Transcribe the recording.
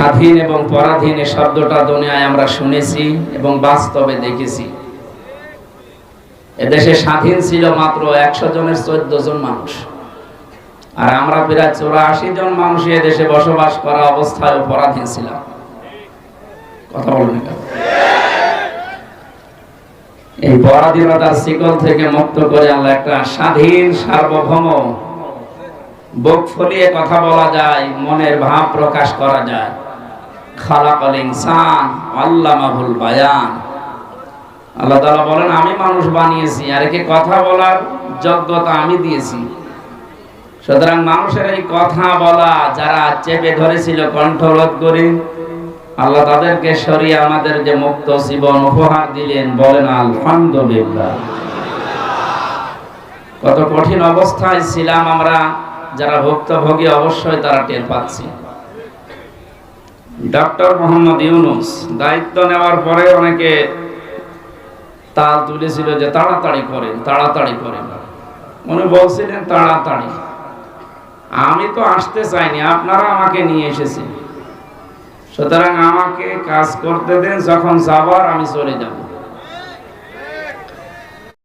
স্বাধীন এবং পরাধীন এই শব্দটা দুনিয়ায় আমরা শুনেছি এবং বাস্তবে দেখেছি। এদেশে স্বাধীন ছিল মাত্র একশো জনের চোদ্দ জন মানুষ। আর আমরা প্রায় চৌরাশি জন মানুষ দেশে বসবাস করা অবস্থায় পরাধীন ছিলাম। কথা বলুন এই পরাধীনতার শিকল থেকে মুক্ত করে আল্লাহ একটা স্বাধীন, সার্বভৌম বুক ফুলিয়ে কথা বলা যায়, মনের ভাব প্রকাশ করা যায়। খালাকাল ইনসান, আল্লামাহুল বায়ান। আল্লাহ তাআলা বলেন, আমি মানুষ বানিয়েছি, আর একে কথা বলার যোগ্যতা আমি দিয়েছি। সুতরাং মানুষের এই কথা বলা, যারা চেপে ধরেছিল কণ্ঠরোধ করে, আল্লাহ তাদেরকে সরিয়ে আমাদের যে মুক্ত জীবন উপহার দিলেন, বলেন, আলহামদুলিল্লাহ। কত কঠিন অবস্থায় ছিলাম আমরা, যারা ভুক্তভোগী অবশ্যই তারা টের পাচ্ছি। ডক্টর মোহাম্মদ ইউনুস দায়িত্ব নেওয়ার পরে অনেকে তাল তুলেছিল যে তাড়াতাড়ি করেন তাড়াতাড়ি করেন। উনি বলছিলেন, তাড়াতাড়ি। আমি তো আসতে চাইনি, আপনারা আমাকে নিয়ে এসেছেন। সুতরাং আমাকে কাজ করতে দেন, যখন যাবার আমি চলে যাব।